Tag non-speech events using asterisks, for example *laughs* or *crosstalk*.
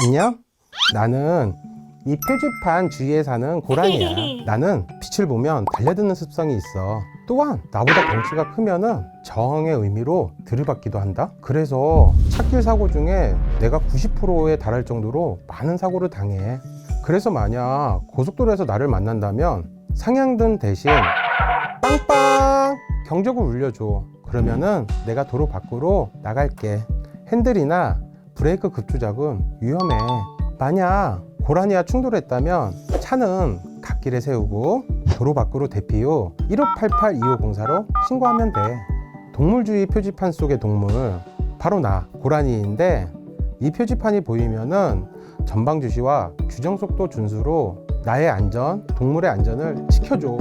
안녕? 나는 이 표지판 주위에 사는 고라니야. *laughs* 나는 빛을 보면 달려드는 습성이 있어. 또한 나보다 덩치가 크면은 저항의 의미로 들이받기도 한다. 그래서 찾길 사고 중에 내가 90%에 달할 정도로 많은 사고를 당해. 그래서 만약 고속도로에서 나를 만난다면 상향등 대신 빵빵 경적을 울려줘. 그러면은 내가 도로 밖으로 나갈게. 핸들이나 브레이크 급조작은 위험해. 만약 고라니와 충돌했다면 차는 갓길에 세우고 도로 밖으로 대피 후 1588-2504로 신고하면 돼. 동물주의 표지판 속의 동물 바로 나 고라니인데 이 표지판이 보이면은 전방 주시와 규정 속도 준수로 나의 안전, 동물의 안전을 지켜줘.